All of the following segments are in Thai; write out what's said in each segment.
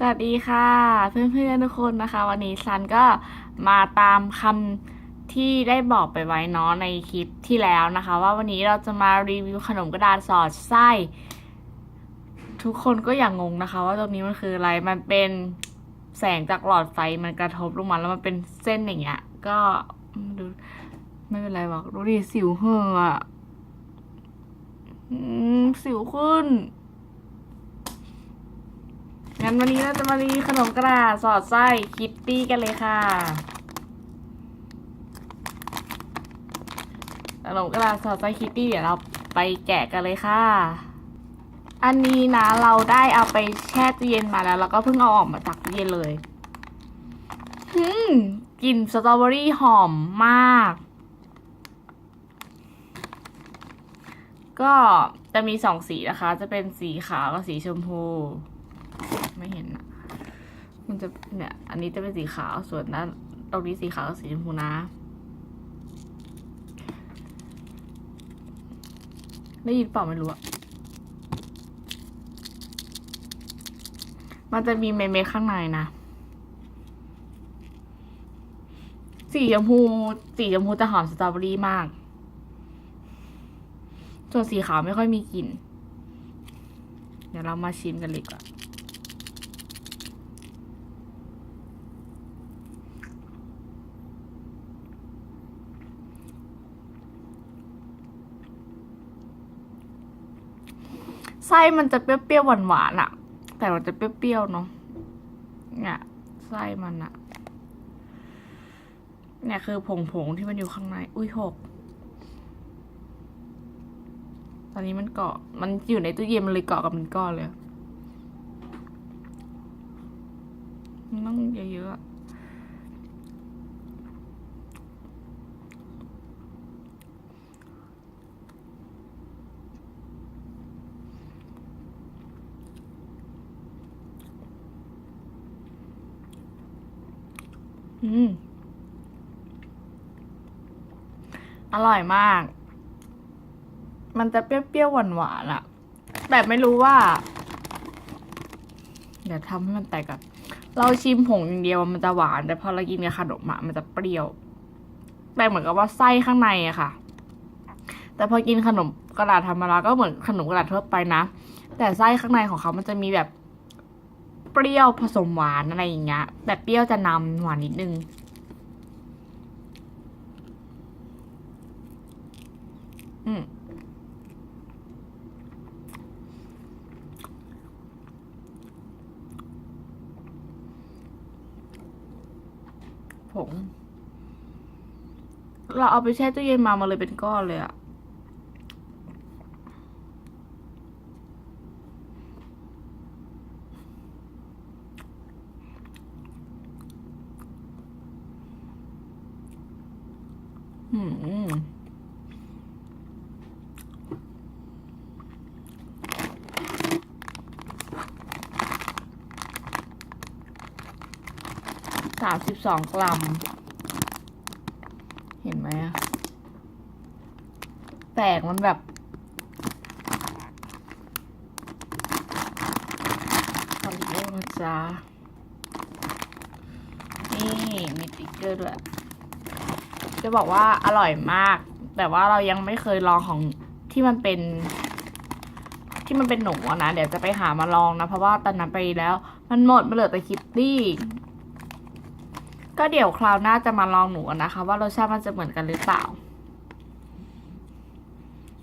สวัสดีค่ะ เพื่อนๆทุกคนนะคะ วันนี้ซันก็มาตามคำที่ได้บอกไปไว้เนาะในคลิปที่แล้วนะคะ ว่าวันนี้เราจะมารีวิวขนมกระดาษสอดไส้ ทุกคนก็อย่างงงนะคะ ว่าตรงนี้มันคืออะไรมันเป็นแสงจากหลอดไฟมันกระทบลงมาแล้วมันเป็นเส้นอย่างเงี้ย ก็ดูไม่เป็นไรหรอกดูดิสิวเห่อะอสิวขึ้น งั้นวันนี้เราจะมารีขนมกระดาษสอดไส้คิตตี้กันเลยค่ะ ขนมกระดาษสอดไส้คิตตี้เดี๋ยวเราไปแกะกันเลยค่ะ อันนี้นะเราได้เอาไปแช่ตู้เย็นมาแล้ว แล้วก็เพิ่งเอาออกมาจากตู้เย็นเลยหืมกลิ่นสตรอเบอรี่หอมมาก ก็จะมีสองสีนะคะ จะเป็นสีขาวกับสีชมพู ไม่เห็นอะมันจะเนี่ย อันนี้จะเป็นสีขาวส่วนด้านตรงนี้สีขาวกับสีชมพูนะ ได้ยินเปล่าไม่รู้อะมันจะมีเมเมข้างในนะ สีชมพู สีชมพูจะหอมสตรอเบอรี่มาก ส่วนสีขาวไม่ค่อยมีกลิ่น เดี๋ยวเรามาชิมกันเลยกว่า ไส้มันจะเปรี้ยวๆหวานๆอะแต่มันจะเปรี้ยวๆเนาะเนี่ยไส้มันอะเนี่ยคือผงๆที่มันอยู่ข้างใน อุ้ยหก ตอนนี้มันเกาะ มันอยู่ในตู้เย็นมันเลยเกาะกับมันก้อนเลย มันต้องเยอะๆ อืม อร่อยมาก มันจะเปรี้ยวๆหวานๆอะแต่ไม่รู้ว่า เดี๋ยวทำให้มันแตกกันเราชิมผงอย่างเดียวมันจะหวาน แต่พอเรากินกับขนมอะมันจะเปรี้ยวแต่เหมือนกับว่าไส้ข้างในอะค่ะ แต่พอกินขนมกระดาษธรรมดาก็เหมือนขนมกระดาษทั่วไปนะ แต่ไส้ข้างในของเขามันจะมีแบบ ปรี้ยวผสมหวานอะไรอย่างเงี้ย แต่เปรี้ยวจะนำหวานนิดนึง อืมผงเราเอาไปแช่ตู้เย็นมามาเลยเป็นก้อนเลยอะ อืมสามสิบสองกรัม เห็นไหมอะแตกมันแบบ ขอโทษนะจ๊ะนี่ มีติ๊กเกอร์ด้วย จะบอกว่าอร่อยมาก แต่ว่าเรายังไม่เคยลองของที่มันเป็น ที่มันเป็นหนูนะ เดี๋ยวจะไปหามาลองนะ เพราะว่าตอนนั้นไปแล้ว มันหมดมาเหลือแต่คิตตี้ก็เดี๋ยวคราวหน้าจะมาลองหนูกันนะคะ ว่ารสชาติมันจะเหมือนกันหรือเปล่า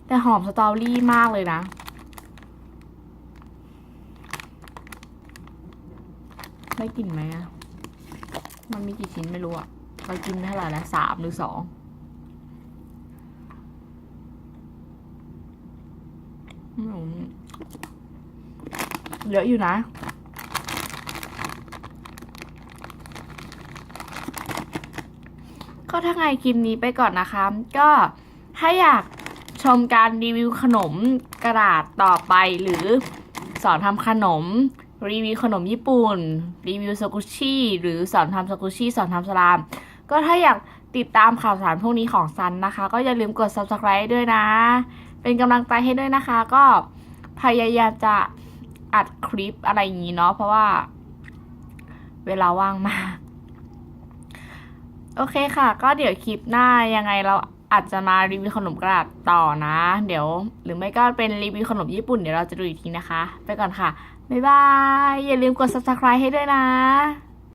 แต่หอมสตรอเบอรี่มากเลยนะ ได้กลิ่นไหมอะมันมีกี่ชิ้นไม่รู้อะ เรากินเท่าไหร่แล้วสามหรือสองเยอะอยู่นะ ก็ถ้าไงคลิปนี้ไปก่อนนะคะ ก็ถ้าอยากชมการรีวิวขนมกระดาษต่อไปหรือสอนทำขนม รีวิวขนมญี่ปุ่น รีวิวสกุชี่หรือสอนทำสกุชชี่สอนทำสลาม ก็ถ้าอยากติดตามข่าวสารพวกนี้ของซันนะคะ ก็อย่าลืมกด subscribe ด้วยนะ เป็นกำลังใจให้ด้วยนะคะ ก็พยายามจะอัดคลิปอะไรอย่างนี้เนาะเพราะว่า เวลาว่างมาก โอเคค่ะ ก็เดี๋ยวคลิปหน้ายังไงเราอาจจะมารีวิวขนมกระดาษต่อนะ เดี๋ยว หรือไม่ก็เป็นรีวิวขนมญี่ปุ่นเดี๋ยวเราจะดูอีกทีนะคะ ไปก่อนค่ะ บ๊ายบาย อย่าลืมกด subscribe ให้ด้วยนะ